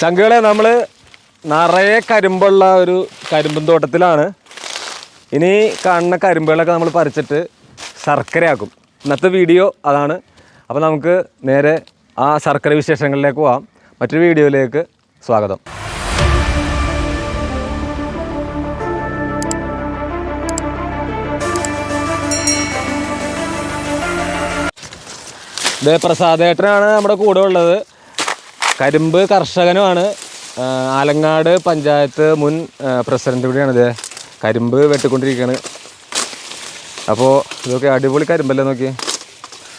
ചങ്കുകളെ നമ്മൾ നിറയെ കരിമ്പുള്ള ഒരു കരിമ്പും തോട്ടത്തിലാണ്. ഇനി കാണുന്ന കരിമ്പുകളൊക്കെ നമ്മൾ പറിച്ചിട്ട് ശർക്കരയാക്കും. ഇന്നത്തെ വീഡിയോ അതാണ്. അപ്പോൾ നമുക്ക് നേരെ ആ ശർക്കര വിശേഷങ്ങളിലേക്ക് പോവാം. മറ്റൊരു വീഡിയോയിലേക്ക് സ്വാഗതം. ദേ പ്രസാദേട്ടനാണ് നമ്മുടെ കൂടെ ഉള്ളത്. കരിമ്പ് കർഷകനുമാണ്. ആലങ്ങാട് പഞ്ചായത്ത് മുൻ പ്രസിഡന്റ് പ്രസിഡന്റ് കൂടിയാണ് ഇത്. കരിമ്പ് വെട്ടിക്കൊണ്ടിരിക്കുകയാണ് അപ്പോൾ ഇതൊക്കെ അടിപൊളി കരിമ്പല്ലേ നോക്കി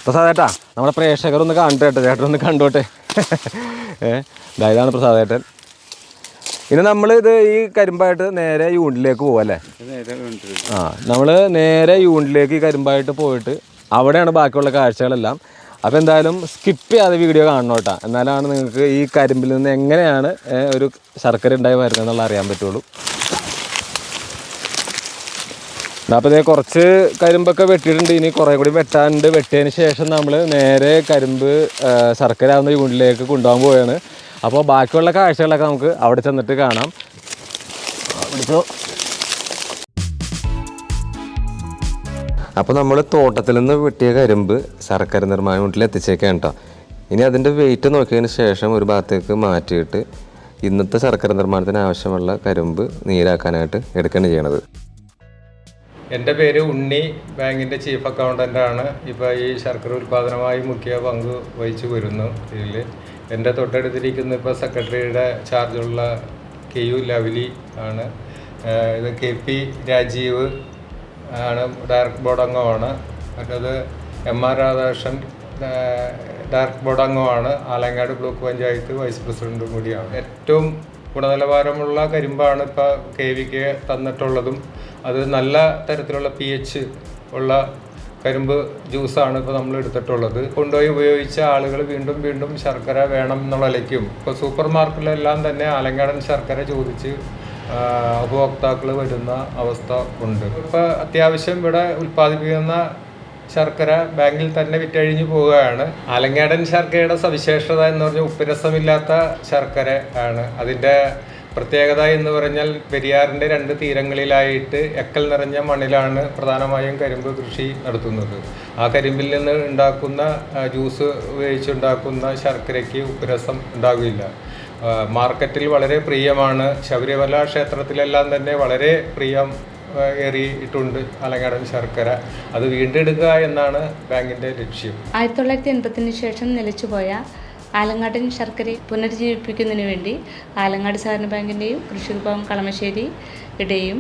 പ്രസാദേട്ടാ നമ്മുടെ പ്രേക്ഷകർ ഒന്ന് കാണട്ടെ കേട്ടോ. ചേട്ടൻ ഒന്ന് കണ്ടോട്ടെ. ഏ ദാ ഇതാണ് പ്രസാദേട്ടൻ ഇനി നമ്മൾ ഇത് ഈ കരിമ്പായിട്ട് നേരെ യൂണിറ്റിലേക്ക് പോകും ആ നമ്മൾ നേരെ യൂണിറ്റിലേക്ക് ഈ കരിമ്പായിട്ട് പോയിട്ട് അവിടെയാണ് ബാക്കിയുള്ള കാഴ്ചകളെല്ലാം. അപ്പോൾ എന്തായാലും സ്കിപ്പ് ചെയ്യാതെ വീഡിയോ കാണണം കേട്ടോ എന്നാലാണ് നിങ്ങൾക്ക് ഈ കരിമ്പിൽ നിന്ന് എങ്ങനെയാണ് ഒരു ശർക്കര ഉണ്ടായി വരുന്നത് എന്നുള്ള അറിയാൻ പറ്റുള്ളൂ. അപ്പോൾ ഇതേ കുറച്ച് കരിമ്പൊക്കെ വെട്ടിയിട്ടുണ്ട്. ഇനി കുറേ കൂടി വെട്ടാനുണ്ട്. വെട്ടിയതിന് ശേഷം നമ്മൾ നേരെ കരിമ്പ് ശർക്കര ആവുന്ന യൂണിറ്റിലേക്ക് കൊണ്ടുപോകാൻ പോവുകയാണ് അപ്പോൾ ബാക്കിയുള്ള കാഴ്ചകളൊക്കെ നമുക്ക് അവിടെ ചെന്നിട്ട് കാണാം. പിടിച്ചോ. അപ്പോൾ നമ്മൾ തോട്ടത്തിൽ നിന്ന് വെട്ടിയ കരിമ്പ് ശർക്കര നിർമ്മാണ വീട്ടിൽ എത്തിച്ചേക്കാണ് കേട്ടോ. ഇനി അതിന്റെ വെയിറ്റ് നോക്കിയതിന് ശേഷം ഒരു ഭാഗത്തേക്ക് മാറ്റിയിട്ട് ഇന്നത്തെ ശർക്കര നിർമ്മാണത്തിന് ആവശ്യമുള്ള കരിമ്പ് നീരാക്കാനായിട്ട് എടുക്കുകയാണ് ചെയ്യണത്. എന്റെ പേര് ഉണ്ണി ബാങ്കിന്റെ ചീഫ് അക്കൗണ്ടന്റ് ആണ്. ഇപ്പോൾ ഈ ശർക്കര ഉൽപ്പാദനമായി മുഖ്യ പങ്ക് വഹിച്ചു വരുന്നു ഇതിൽ എന്റെ തൊട്ടടുത്തിരിക്കുന്ന ഇപ്പോൾ സെക്രട്ടറിയുടെ ചാർജുള്ള കെ യു ലവലി ആണ്. ഇത് കെ പി രാജീവ് ആണ് ഡയറക്ട് ബോർഡ് അംഗമാണ് മറ്റത് M R Radhakrishnan direct board അംഗമാണ് ആലങ്ങാട് ബ്ലോക്ക് പഞ്ചായത്ത് വൈസ് പ്രസിഡന്റും കൂടിയാണ്. ഏറ്റവും ഗുണനിലവാരമുള്ള കരിമ്പാണ് ഇപ്പോൾ കെ വിക്ക് തന്നിട്ടുള്ളതും. അത് നല്ല തരത്തിലുള്ള പി എച്ച് ഉള്ള കരിമ്പ് ജ്യൂസാണ് ഇപ്പോൾ നമ്മൾ എടുത്തിട്ടുള്ളത്. കൊണ്ടുപോയി ഉപയോഗിച്ച ആളുകൾ വീണ്ടും വീണ്ടും ശർക്കര വേണം എന്നുള്ള നിലയ്ക്കും. ഇപ്പോൾ സൂപ്പർ മാർക്കറ്റിലെല്ലാം തന്നെ ആലങ്കാടൻ ശർക്കര ചോദിച്ച് ഉപഭോക്താക്കൾ വരുന്ന അവസ്ഥ ഉണ്ട്. ഇപ്പോൾ അത്യാവശ്യം ഇവിടെ ഉൽപ്പാദിപ്പിക്കുന്ന ശർക്കര ബാങ്കിൽ തന്നെ വിറ്റഴിഞ്ഞു പോവുകയാണ്. ആലങ്ങാടൻ ശർക്കരയുടെ സവിശേഷത എന്ന് പറഞ്ഞാൽ ഉപ്പുരസമില്ലാത്ത ശർക്കര ആണ്. അതിന്റെ പ്രത്യേകത എന്ന് പറഞ്ഞാൽ പെരിയാറിന്റെ രണ്ട് തീരങ്ങളിലായിട്ട് എക്കൽ നിറഞ്ഞ മണ്ണിലാണ് പ്രധാനമായും കരിമ്പ് കൃഷി നടത്തുന്നത്. ആ കരിമ്പിൽ നിന്ന് ഉണ്ടാക്കുന്ന ജ്യൂസ് ഉപയോഗിച്ചുണ്ടാക്കുന്ന ശർക്കരയ്ക്ക് ഉപ്പുരസം ഉണ്ടാകില്ല മാർക്കറ്റിൽ വളരെ പ്രിയമാണ്. ശബരിമല ക്ഷേത്രത്തിലെല്ലാം തന്നെ വളരെ പ്രിയം ഏറിയിട്ടുണ്ട് അലങ്ങാടൻ ശർക്കര. അത് വീണ്ടെടുക്കുക എന്നാണ് ബാങ്കിന്റെ ലക്ഷ്യം. ആയിരത്തി തൊള്ളായിരത്തി എൺപത്തിന് ശേഷം നിലച്ചുപോയ ആലങ്ങാടൻ ശർക്കരയെ പുനരുജ്ജീവിപ്പിക്കുന്നതിന് വേണ്ടി ആലങ്ങാട് സഹകരണ ബാങ്കിന്റെയും കൃഷി വിഭാഗം കളമശ്ശേരിയുടെയും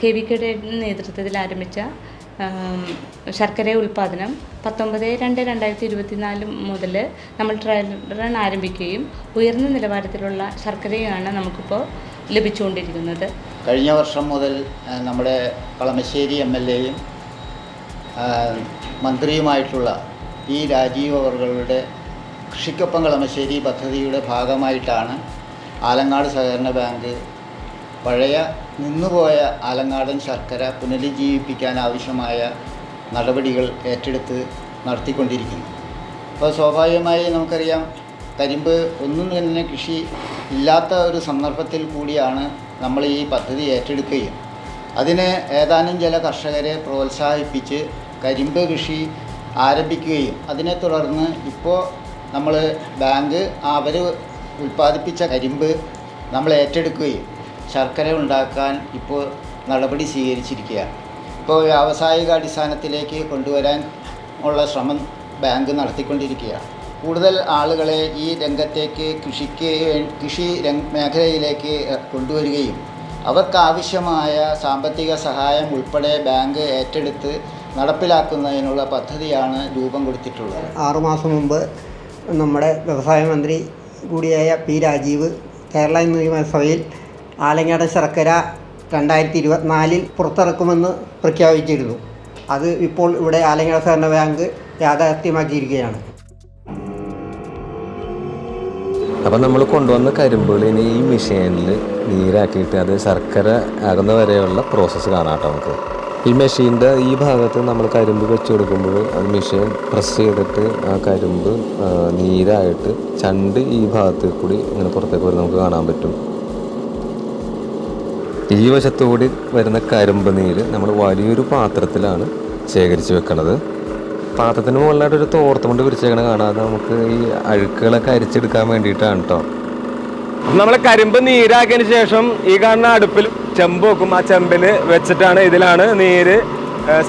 കെ വി കെയുടെ നേതൃത്വത്തിൽ ആരംഭിച്ച ശർക്കര ഉൽപ്പാദനം പത്തൊമ്പത് രണ്ട് രണ്ടായിരത്തി ഇരുപത്തിനാല് മുതൽ നമ്മൾ ട്രയൽ റൺ ആരംഭിക്കുകയും ഉയർന്ന നിലവാരത്തിലുള്ള ശർക്കരയാണ് നമുക്കിപ്പോൾ ലഭിച്ചുകൊണ്ടിരിക്കുന്നത്. കഴിഞ്ഞ വർഷം മുതൽ നമ്മുടെ കളമശ്ശേരി എം എൽ എയും മന്ത്രിയുമായിട്ടുള്ള പി രാജീവ് അവർകളുടെ കൃഷിക്കൊപ്പം കളമശ്ശേരി പദ്ധതിയുടെ ഭാഗമായിട്ടാണ് ആലങ്ങാട് സഹകരണ ബാങ്ക് പഴയ നിന്നുപോയ ആലങ്ങാടൻ ശർക്കര പുനരുജ്ജീവിപ്പിക്കാൻ ആവശ്യമായ നടപടികൾ ഏറ്റെടുത്ത് നടത്തിക്കൊണ്ടിരിക്കുന്നു. അപ്പോൾ സ്വാഭാവികമായി നമുക്കറിയാം കരിമ്പ് ഒന്നും തന്നെ കൃഷി ഇല്ലാത്ത ഒരു സന്ദർഭത്തിൽ കൂടിയാണ് നമ്മൾ ഈ പദ്ധതി ഏറ്റെടുക്കുകയും. അതിന് ഏതാനും ചില കർഷകരെ പ്രോത്സാഹിപ്പിച്ച് കരിമ്പ് കൃഷി ആരംഭിക്കുകയും. അതിനെ തുടർന്ന് ഇപ്പോൾ നമ്മൾ ബാങ്ക് അവർ ഉൽപ്പാദിപ്പിച്ച കരിമ്പ് നമ്മൾ ഏറ്റെടുക്കുകയും. ശർക്കര ഉണ്ടാക്കാൻ ഇപ്പോൾ നടപടി സ്വീകരിച്ചിരിക്കുകയാണ്. ഇപ്പോൾ വ്യാവസായിക അടിസ്ഥാനത്തിലേക്ക് കൊണ്ടുവരാൻ ഉള്ള ശ്രമം ബാങ്ക് നടത്തിക്കൊണ്ടിരിക്കുകയാണ്. കൂടുതൽ ആളുകളെ ഈ രംഗത്തേക്ക് കൃഷിക്ക് കൃഷി മേഖലയിലേക്ക് കൊണ്ടുവരികയും അവർക്കാവശ്യമായ സാമ്പത്തിക സഹായം ഉൾപ്പെടെ ബാങ്ക് ഏറ്റെടുത്ത് നടപ്പിലാക്കുന്നതിനുള്ള പദ്ധതിയാണ് രൂപം കൊടുത്തിട്ടുള്ളത്. ആറുമാസം മുമ്പ് നമ്മുടെ വ്യവസായ മന്ത്രി കൂടിയായ പി രാജീവ് കേരള നിയമസഭയിൽ ആലങ്ങാട് ശർക്കര രണ്ടായിരത്തി ഇരുപത്തിനാലിൽ പുറത്തിറക്കുമെന്ന് പ്രഖ്യാപിച്ചിരുന്നു. അത് ഇപ്പോൾ ഇവിടെ ആലങ്ങാട് സഹകരണ ബാങ്ക് യാഥാർത്ഥ്യമാക്കിയിരിക്കുകയാണ്. അപ്പം നമ്മൾ കൊണ്ടുവന്ന കരിമ്പുകൾ ഇനി ഈ മെഷീനിൽ നീരാക്കിയിട്ട് അത് ശർക്കര ആകുന്ന വരെയുള്ള പ്രോസസ്സ് കാണാം കേട്ടോ നമുക്ക്. ഈ മെഷീന്റെ ഈ ഭാഗത്ത് നമ്മൾ കരിമ്പ് വെച്ച് കൊടുക്കുമ്പോൾ അത് മെഷീൻ പ്രസ് ചെയ്തിട്ട് ആ കരിമ്പ് നീരായിട്ട് ചണ്ട് ഈ ഭാഗത്ത് കൂടി ഇങ്ങനെ പുറത്തേക്ക് വരുന്നത് നമുക്ക് കാണാൻ പറ്റും. ഈ വശത്തുകൂടി വരുന്ന കരിമ്പ് നീര് നമ്മൾ വലിയൊരു പാത്രത്തിലാണ് ശേഖരിച്ച് വെക്കുന്നത് പാത്രത്തിന് മുകളിലായിട്ട് ഒരു തോർത്തുകൊണ്ട് വിരിച്ചേക്കണ കാണാതെ നമുക്ക് ഈ അഴുക്കുകളൊക്കെ അരിച്ചെടുക്കാൻ വേണ്ടിയിട്ടാണ് കേട്ടോ നമ്മൾ കരിമ്പ് നീരാക്കിയതിന് ശേഷം ഈ കാണുന്ന അടുപ്പിൽ ചെമ്പ് വെക്കും. ആ ചെമ്പിൽ വെച്ചിട്ടാണ് ഇതിലാണ് നീര്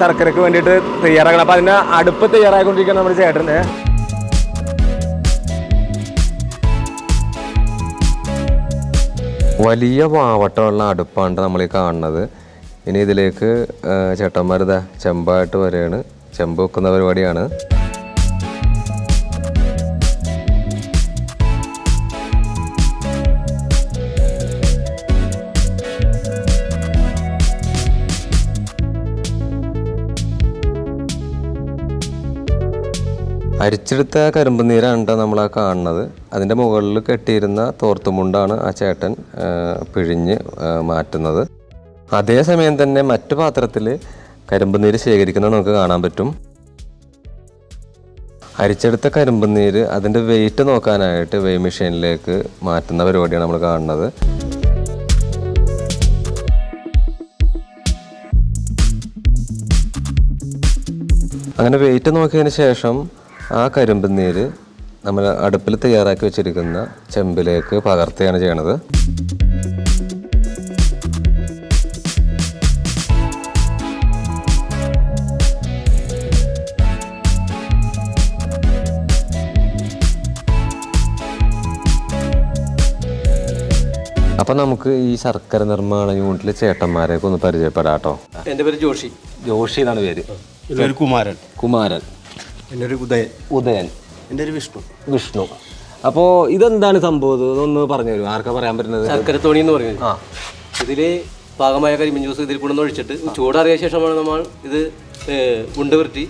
ശർക്കരക്ക് വേണ്ടിയിട്ട് തയ്യാറാക്കണം അപ്പം അതിന്റെ അടുപ്പ് തയ്യാറായിക്കൊണ്ടിരിക്കുകയാണ് നമ്മുടെ ചേട്ടൻ വലിയ വാവട്ടമുള്ള അടുപ്പാണ് നമ്മൾ ഈ കാണുന്നത്. ഇനി ഇതിലേക്ക് ചേട്ടന്മാരിതാ ചെമ്പായിട്ട് വരെയാണ് ചെമ്പ് വെക്കുന്ന പരിപാടിയാണ്. അരിച്ചെടുത്ത കരിമ്പ് നീരാണ് നമ്മൾ ആ കാണുന്നത്. അതിന്റെ മുകളിൽ കെട്ടിയിരുന്ന തോർത്തുമുണ്ടാണ് ആ ചേട്ടൻ പിഴിഞ്ഞ് മാറ്റുന്നത്. അതേസമയം തന്നെ മറ്റു പാത്രത്തിൽ കരിമ്പ് നീര് ശേഖരിക്കുന്നത് നമുക്ക് കാണാൻ പറ്റും. അരിച്ചെടുത്ത കരിമ്പ് നീര് അതിന്റെ വെയിറ്റ് നോക്കാനായിട്ട് വെയ് മെഷീനിലേക്ക് മാറ്റുന്ന പരിപാടിയാണ് നമ്മൾ കാണുന്നത്. അങ്ങനെ വെയിറ്റ് നോക്കിയതിന് ശേഷം ആ കരിമ്പ് നീര് നമ്മൾ അടുപ്പിൽ തയ്യാറാക്കി വെച്ചിരിക്കുന്ന ചെമ്പിലേക്ക് പകർത്തുകയാണ് ചെയ്യണത്. അപ്പൊ നമുക്ക് ഈ ശർക്കര നിർമ്മാണ യൂണിറ്റിലെ ചേട്ടന്മാരെയൊക്കെ ഒന്ന് പരിചയപ്പെടാം കേട്ടോ എന്റെ പേര് ജോഷി. ജോഷി എന്നാണ് പേര്? കുമാരൻ. കുമാരൻ. എന്റെ ഒരു ഉദയൻ. ഉദയൻ. എന്റെ ഒരു വിഷ്ണു. വിഷ്ണു. അപ്പോൾ ഇതെന്താണ് സംഭവം? ഇത് ഇതൊന്ന് പറഞ്ഞു തരും ആർക്കാ പറയാൻ പറ്റുന്നത്? ശർക്കര തോണി എന്ന് പറയുന്നത് ആ. ഇതിൽ പാകമായ കരിമീൻ ജ്യൂസ് ഇതിൽ കൊണ്ടുവന്ന് ഒഴിച്ചിട്ട് ചൂടാറിയ ശേഷമാണ് നമ്മൾ ഇത് ഉണ്ട് വരട്ടി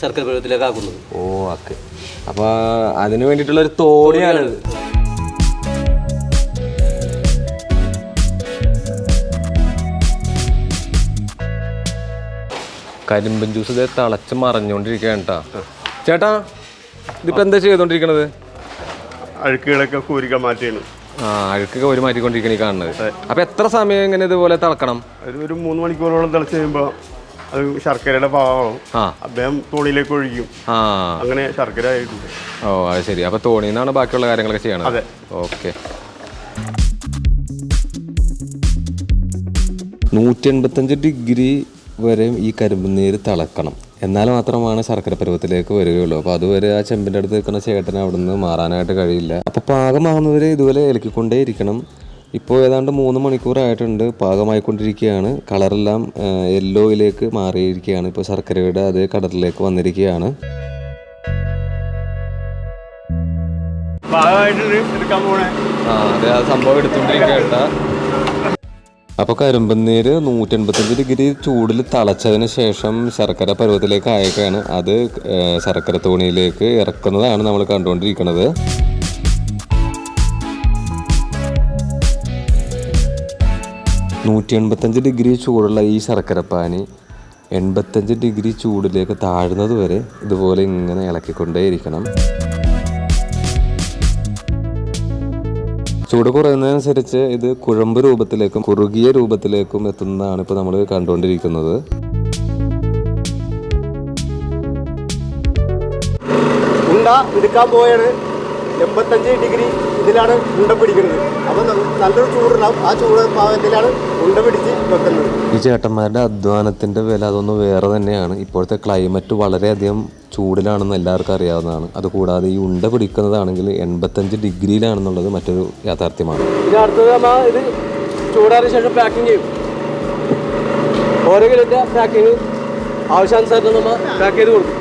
ശർക്കര പഴത്തിലേക്ക് ആക്കുന്നത്. ഓ ഓക്കെ അപ്പോൾ അതിന് വേണ്ടിയിട്ടുള്ള ഒരു തോണിയാണ് ഇത്. കരിമ്പൻ ജ്യൂസ് ഇത് തിളച്ച് മറഞ്ഞുകൊണ്ടിരിക്കുകയാണ് കേട്ടോ. ചേട്ടാ ഇതിപ്പോ എന്താ ചെയ്തോണ്ടിരിക്കണത്? അഴുക്കുകളൊക്കെ കൂരിക മാറ്റിയാണ് ആ അഴുക്കൊക്കെ ഒരു മാറ്റിക്കൊണ്ടിരിക്കണ ഈ കാണുന്നത്. അപ്പൊ എത്ര സമയം ഇങ്ങനെ ഇതുപോലെ തിളക്കണം? ഒരു ഒരു മൂന്ന് മണിക്കൂറോളം തിളച്ച് കഴിയുമ്പോൾ അത് ശർക്കരയുടെ പാവമാവും ആ. അദ്ദേഹം തോണിയിലേക്ക് ഒഴിക്കും ആ. അങ്ങനെ ശർക്കര ആയിട്ടുണ്ട്. ഓ അത് ശരി. അപ്പൊ തോണിയിൽ നിന്നാണ് ബാക്കിയുള്ള കാര്യങ്ങളൊക്കെ ചെയ്യണത്? അതെ. ഓക്കെ. നൂറ്റി എൺപത്തഞ്ച് ഡിഗ്രി വരെ ഈ കരിമ്പ് നീര് തിളക്കണം. എന്നാൽ മാത്രമാണ് ശർക്കര പരുവത്തിലേക്ക് വരികയുള്ളൂ. അപ്പോൾ അതുവരെ ആ ചെമ്പിന്റെ അടുത്ത് നിൽക്കുന്ന ചേട്ടന് അവിടെ നിന്ന് മാറാനായിട്ട് കഴിയില്ല. അപ്പോൾ പാകമാകുന്നവരെ ഇതുപോലെ ഇളക്കിക്കൊണ്ടേ ഇരിക്കണം. ഇപ്പോൾ ഏതാണ്ട് മൂന്ന് മണിക്കൂറായിട്ടുണ്ട് പാകമായിക്കൊണ്ടിരിക്കുകയാണ്. കളറെല്ലാം യെല്ലോയിലേക്ക് മാറിയിരിക്കുകയാണ്. ഇപ്പോൾ ശർക്കരയുടെ അതേ കളറിലേക്ക് വന്നിരിക്കുകയാണ്. ആ അതെ ആ സംഭവം എടുത്തോണ്ടിരിക്കട്ട അപ്പോൾ കരിമ്പന്നീര് നൂറ്റി എൺപത്തഞ്ച് ഡിഗ്രി ചൂടിൽ തളച്ചതിന് ശേഷം ശർക്കര പരുവത്തിലേക്ക് അയക്കുകയാണ് അത് ശർക്കര തോണിയിലേക്ക് ഇറക്കുന്നതാണ് നമ്മൾ കണ്ടുകൊണ്ടിരിക്കുന്നത്. നൂറ്റി എൺപത്തഞ്ച് ഡിഗ്രി ചൂടുള്ള ഈ ശർക്കരപ്പാനി എൺപത്തഞ്ച് ഡിഗ്രി ചൂടിലേക്ക് താഴുന്നത് വരെ ഇതുപോലെ ഇങ്ങനെ ഇളക്കിക്കൊണ്ടേയിരിക്കണം. ചൂട് കുറയുന്നതനുസരിച്ച് ഇത് കുഴമ്പ് രൂപത്തിലേക്കും കുറുകിയ രൂപത്തിലേക്കും എത്തുന്നതാണ് ഇപ്പോൾ നമ്മൾ കണ്ടുകൊണ്ടിരിക്കുന്നത്. ഉണ്ട എടുക്കാൻ പോയാണ്. എൺപത്തഞ്ച് ഡിഗ്രി ഇതിലാണ് ഉണ്ട പിടിക്കുന്നത്. അപ്പോൾ നല്ലൊരു ചൂടുണ്ടാവും. ആ ചൂട് പാകത്തിലാണ് ഉണ്ട പിടിച്ച് വെക്കുന്നത്. ഈ ചേട്ടന്മാരുടെ അധ്വാനത്തിന്റെ വില അതൊന്നും വേറെ തന്നെയാണ്. ഇപ്പോഴത്തെ ക്ലൈമറ്റ് വളരെയധികം ചൂടിലാണെന്ന് എല്ലാവർക്കും അറിയാവുന്നതാണ്. അതുകൂടാതെ ഈ ഉണ്ട പിടിക്കുന്നതാണെങ്കിൽ എൺപത്തഞ്ച് ഡിഗ്രിയിലാണെന്നുള്ളത് മറ്റൊരു യാഥാർത്ഥ്യമാണ്. ഇനി അടുത്തത് നമ്മൾ ഇത് ചൂടാറിയ ശേഷം പാക്കിംഗ് ചെയ്യും. ഓരോ കിലോന്റെ പാക്കിങ് ആവശ്യാനുസരണം നമ്മൾ പാക്ക് ചെയ്ത് കൊടുക്കും.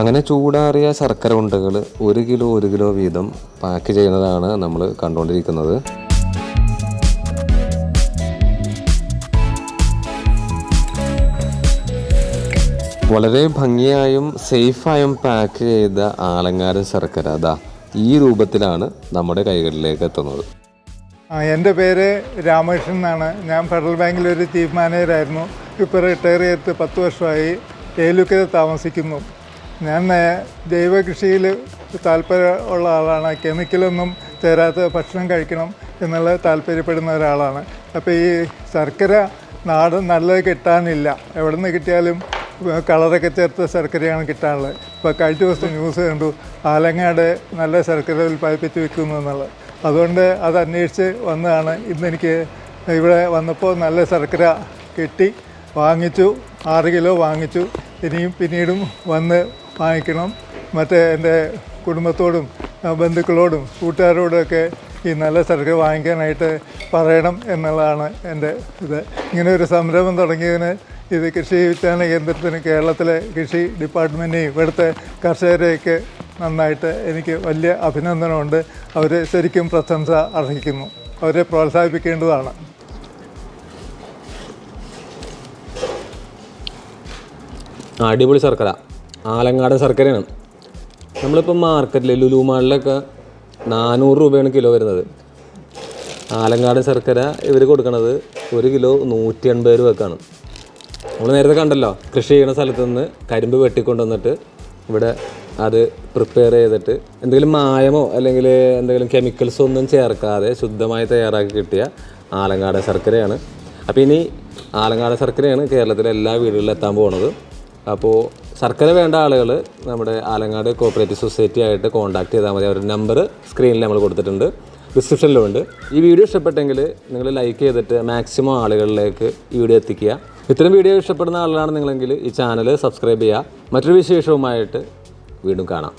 അങ്ങനെ ചൂടാറിയ ശർക്കര ഉണ്ടകൾ ഒരു കിലോ ഒരു കിലോ വീതം പാക്ക് ചെയ്യുന്നതാണ് നമ്മൾ കണ്ടുകൊണ്ടിരിക്കുന്നത്. വളരെ ഭംഗിയായും സേഫായും പാക്ക് ചെയ്ത ആലങ്ങാരൻ ശർക്കര അതാ ഈ രൂപത്തിലാണ് നമ്മുടെ കൈകളിലേക്ക് എത്തുന്നത്. എന്റെ പേര് രാമകൃഷ്ണൻ എന്നാണ്. ഞാൻ ഫെഡറൽ ബാങ്കിൽ ഒരു ചീഫ് മാനേജറായിരുന്നു ഇപ്പോൾ റിട്ടയർ ചെയ്തിട്ട് പത്ത് വർഷമായി ഏലുക്കര താമസിക്കുന്നു. ഞാൻ ജൈവകൃഷിയിൽ ജൈവ കൃഷിയിൽ താല്പര്യമുള്ള ആളാണ്. കെമിക്കലൊന്നും ചേരാത്ത ഭക്ഷണം കഴിക്കണം എന്നുള്ള താല്പര്യപ്പെടുന്ന ഒരാളാണ്. അപ്പോൾ ഈ ശർക്കര നാടൻ നല്ലത് കിട്ടാനില്ല. എവിടെ നിന്ന് കിട്ടിയാലും കളറൊക്കെ ചേർത്ത ശർക്കരയാണ് കിട്ടാനുള്ളത്. ഇപ്പോൾ കഴിഞ്ഞ ദിവസം ന്യൂസ് കണ്ടു ആലങ്ങാട് നല്ല ശർക്കര ഉൽപ്പാദിപ്പിച്ച് വിൽക്കുന്നു എന്നുള്ളത്. അതുകൊണ്ട് അത് അന്വേഷിച്ച് വന്നതാണ്. ഇന്നെനിക്ക് ഇവിടെ വന്നപ്പോൾ നല്ല ശർക്കര കിട്ടി വാങ്ങിച്ചു ആറ് കിലോ വാങ്ങിച്ചു. ഇനിയും പിന്നീടും വന്ന് വാങ്ങിക്കണം. മറ്റേ എന്റെ കുടുംബത്തോടും ബന്ധുക്കളോടും കൂട്ടുകാരോടുമൊക്കെ ഈ നല്ല ശർക്കര വാങ്ങിക്കാനായിട്ട് പറയണം എന്നുള്ളതാണ് എന്റെ ഇത്. ഇങ്ങനെ ഒരു സംരംഭം തുടങ്ങിയതിന് ഇത് കൃഷി വിജ്ഞാന കേന്ദ്രത്തിന് കേരളത്തിലെ കൃഷി ഡിപ്പാർട്ട്മെന്റിനെയും ഇവിടുത്തെ കർഷകരെയൊക്കെ നന്നായിട്ട് എനിക്ക് വലിയ അഭിനന്ദനമുണ്ട്. അവർ ശരിക്കും പ്രശംസ അർഹിക്കുന്നു. അവരെ പ്രോത്സാഹിപ്പിക്കേണ്ടതാണ്. അടിപൊളി ശർക്കര ആലങ്ങാടൻ ശർക്കരയാണ് നമ്മളിപ്പോൾ മാർക്കറ്റിൽ ലുലു മാളിലൊക്കെ നാനൂറ് രൂപയാണ് കിലോ വരുന്നത്. ആലങ്ങാടൻ ശർക്കര ഇവർ കൊടുക്കുന്നത് ഒരു കിലോ നൂറ്റി എൺപത് രൂപക്കാണ്. നമ്മൾ നേരത്തെ കണ്ടല്ലോ കൃഷി ചെയ്യുന്ന സ്ഥലത്ത് നിന്ന് കരിമ്പ് വെട്ടിക്കൊണ്ടുവന്നിട്ട് ഇവിടെ അത് പ്രിപ്പയർ ചെയ്തിട്ട് എന്തെങ്കിലും മായമോ അല്ലെങ്കിൽ എന്തെങ്കിലും കെമിക്കൽസോ ഒന്നും ചേർക്കാതെ ശുദ്ധമായി തയ്യാറാക്കി കിട്ടിയ ആലങ്കാട ശർക്കരയാണ്. അപ്പോൾ ഇനി ആലങ്കാട ശർക്കരയാണ് കേരളത്തിലെ എല്ലാ വീടുകളിലും എത്താൻ പോകുന്നത് അപ്പോൾ ശർക്കര വേണ്ട ആളുകൾ നമ്മുടെ ആലങ്ങാട് കോപ്പറേറ്റീവ് സൊസൈറ്റി ആയിട്ട് കോൺടാക്ട് ചെയ്താൽ മതി. അവരുടെ നമ്പർ സ്ക്രീനിൽ നമ്മൾ കൊടുത്തിട്ടുണ്ട്. ഡിസ്ക്രിപ്ഷനിലും ഉണ്ട്. ഈ വീഡിയോ ഇഷ്ടപ്പെട്ടെങ്കിൽ നിങ്ങൾ ലൈക്ക് ചെയ്തിട്ട് മാക്സിമം ആളുകളിലേക്ക് ഈ വീഡിയോ എത്തിക്കുക. ഇത്തരം വീഡിയോ ഇഷ്ടപ്പെടുന്ന ആളുകളാണ് നിങ്ങളെങ്കിൽ ഈ ചാനൽ സബ്സ്ക്രൈബ് ചെയ്യുക. മറ്റൊരു വിശേഷവുമായിട്ട് വീണ്ടും കാണാം.